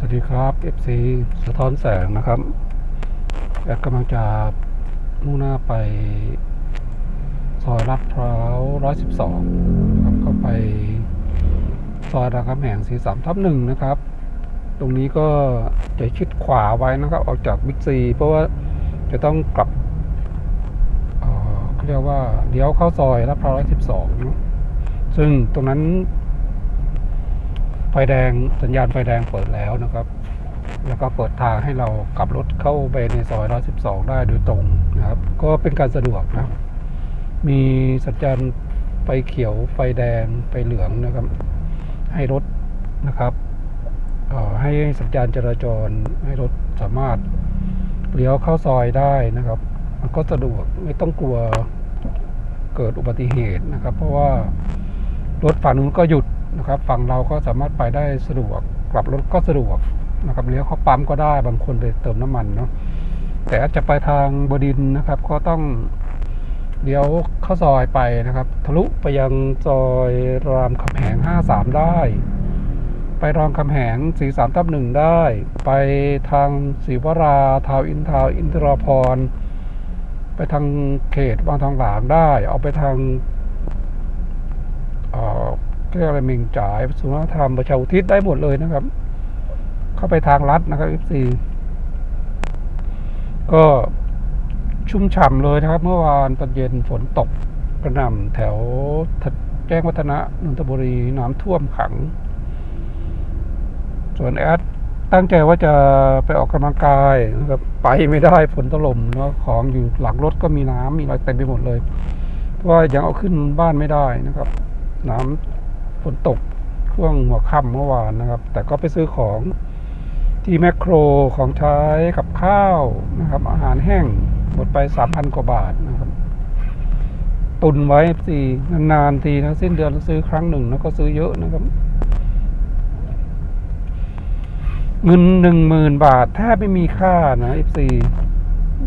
สวัสดีครับ FC สะท้อนแสงนะครับแอดกำลังจะมุ่งหน้าไป ซอยลาดพร้าว112ครับเข้าไปซอยรามคำแหง43ทับหนึ่งนะครับ ตรงนี้ก็จะชิดขวาไว้นะครับ ออกจากบิ๊กซีเพราะว่าจะต้องกลับเเขาเรียกว่าเลี้ยวเข้าซอยลาดพร้าว112เนอะซึ่งตรงนั้น ฟแดงสัญญาณไฟแดงเปิดแล้วนะครับ แล้วก็เปิดทางให้เรากลับรถเข้าไปในซอย 112 ได้โดยตรงนะครับ ก็เป็นการสะดวกนะมีสัญญาณไฟเขียวไฟแดงไฟเหลืองนะครับ ให้รถนะครับให้สัญญาณจราจรให้รถสามารถเลี้ยวเข้าซอยได้นะครับ มันก็สะดวกไม่ต้องกลัวเกิดอุบัติเหตุนะครับ เพราะว่ารถฝั่งนู้นก็หยุด นะครับฝั่งเราก็สามารถไปได้สะดวกกลับรถก็สะดวกนะครับเลี้ยวเข้าปั๊มก็ได้บางคนไปเติมน้ำมันเนาะแต่จะไปทางบดินนะครับ ก็ต้องเลี้ยวเข้าซอยไปนะครับ ทะลุไปยังซอยรามคำแหง 53 ได้ ไปรามคำแหง 43ทับหนึ่งได้ ไปทางศรีวราทาวน์อินทาวน์อินทราพร ไปทางเขตบางทองหลางได้เอาไปทาง เรียกอะไรเมงจ่ายสุนทรธรรมประชาอุทิศได้หมดเลยนะครับ เข้าไปทางลัดนะครับ FC ก็ชุ่มฉ่ำเลยนะครับ เมื่อวานตอนเย็นฝนตกกระหน่ำแถวแจ้งวัฒนะนนทบุรีน้ำท่วมขัง ส่วนแอดตั้งใจว่าจะไปออกกำลังกายนะครับไปไม่ได้ฝนถล่มเนาะของอยู่หลังรถก็มีน้ำมีอะไรเต็มไปหมดเลย เพราะว่ายังเอาขึ้นบ้านไม่ได้นะครับ น้ำ นตกช่วงหัวค่ำเมื่อวานนะครับ แต่ก็ไปซื้อของที่แมคโครของใช้กับข้าวนะครับ อาหารแห้งหมดไปสามพันกว่าบาทนะครับ ตุนไว้สีนานๆทีนะสิ้นเดือนซื้อครั้งหนึ่งแล้วก็ซื้อเยอะนะครับ เงินหนึ่งหมื่นบาทแทบไม่มีค่านะเอฟซี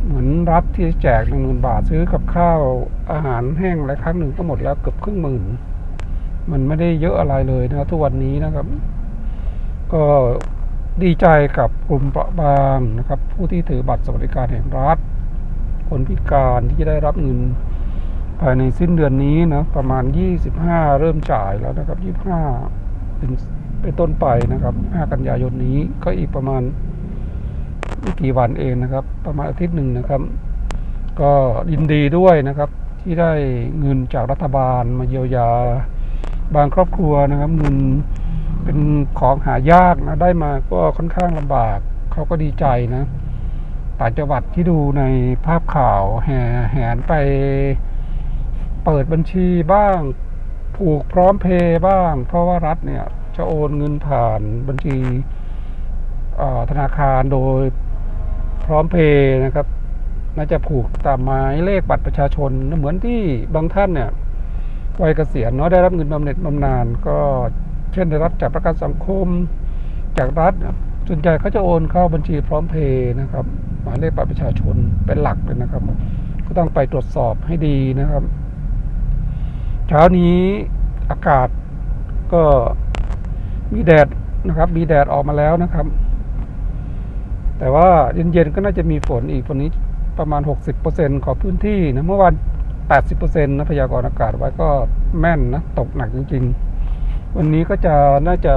เหมือนรับที่แจกหนึ่งหมื่นบาทซื้อกับข้าวอาหารแห้งอะไรครั้งหนึ่งก็หมดแล้วเกือบครึ่งหมื่น มันไม่ได้เยอะอะไรเลยนะครับทุกวันนี้นะครับ ก็ดีใจกับกลุ่มเปราะบางนะครับ ผู้ที่ถือบัตรสวัสดิการแห่งรัฐ คนพิการที่จะได้รับเงินภายในสิ้นเดือนนี้นะประมาณ 25 เริ่มจ่ายแล้วนะครับ 25เป็นเป็นต้นไปนะครับ 5 กันยายนนี้ก็อีกประมาณไม่กี่วันเองนะครับ ประมาณอาทิตย์หนึ่งนะครับ ก็ยินดีด้วยนะครับที่ได้เงินจากรัฐบาลมาเยียวยา บางครอบครัวนะครับเงินเป็นของหายากนะได้มาก็ค่อนข้างลำบากเขาก็ดีใจนะต่างจังหวัดที่ดูในภาพข่าวแห่แหนไปเปิดบัญชีบ้างผูกพร้อมเพย์บ้าง เพราะว่ารัฐเนี่ยจะโอนเงินผ่านบัญชีธนาคารโดยพร้อมเพย์นะครับ น่าจะผูกตามหมายเลขบัตรประชาชน เหมือนที่บางท่านเนี่ย วัยเกษียณเนาะได้รับเงินบำเหน็จบำนาญก็เช่นได้รับจากประกันสังคม จากรัฐส่วนใหญ่เขาจะโอนเข้าบัญชีพร้อมเพย์นะครับหมายเลขบัตรประชาชนเป็นหลักเลยนะครับ ก็ต้องไปตรวจสอบให้ดีนะครับ เช้านี้อากาศก็มีแดดนะครับ มีแดดออกมาแล้วนะครับ แต่ว่าเย็นๆก็น่าจะมีฝนอีกวันนี้ประมาณ 60%ของพื้นที่นะเมื่อวาน 80%นะพยากรณ์อากาศไว้ก็แม่นนะ ตกหนักจริง ๆ วันนี้ก็จะน่าจะ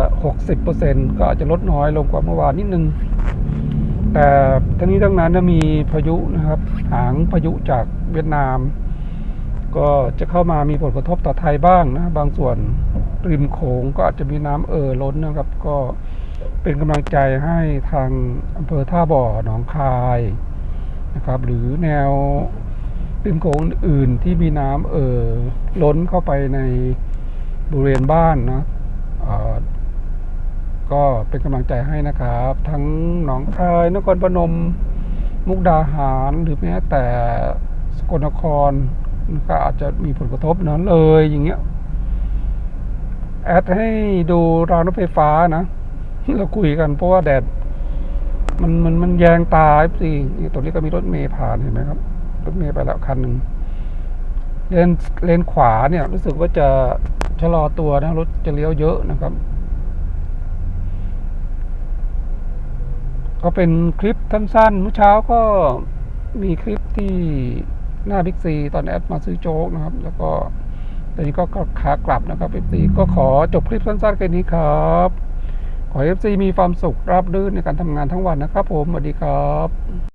60%ก็อาจจะลดน้อยลงกว่าเมื่อวานนิดนึง แต่ทั้งนี้ทั้งนั้นนะมีพายุนะครับ หางพายุจากเวียดนาม ก็จะเข้ามามีผลกระทบต่อไทยบ้างนะ บางส่วนริมโขงก็อาจจะมีน้ำเอ่อล้นนะครับ ก็เป็นกำลังใจให้ทางอำเภอท่าบ่อหนองคายนะครับ หรือแนว ริมโขงอื่นที่มีน้ำเอ่อล้นเข้าไปในบริเวณบ้านนะอ่อก็เป็นกำลังใจให้นะครับ ทั้งหนองคายนครพนม มุกดาหารหรือแม้แต่สกลนครก็อาจจะมีผลกระทบนั้นเลยอย่างเงี้ยแอดให้ดูรางรถไฟฟ้านะเราคุยกันเพราะว่าแดด มันมันมันแยงตาสิตรงนี้ก็มีรถเมย์ผ่านเห็นไหมครับ รถเมย์ไปแล้วคันหนึ่งเลนเลนขวาเนี่ยรู้สึกว่าจะชะลอตัวนะรถจะเลี้ยวเยอะนะครับ ก็เป็นคลิปสั้นๆเมื่อเช้าก็มีคลิปที่หน้าบิ๊กซีตอนแอดมาซื้อโจ๊กนะครับ แล้วก็ตอนนี้ก็ขากลับนะครับเอฟซีก็ขอจบคลิปสั้นๆแค่นี้ครับ ขอเอฟซีมีความสุขราบรื่นในการทำงานทั้งวันนะครับผม สวัสดีครับ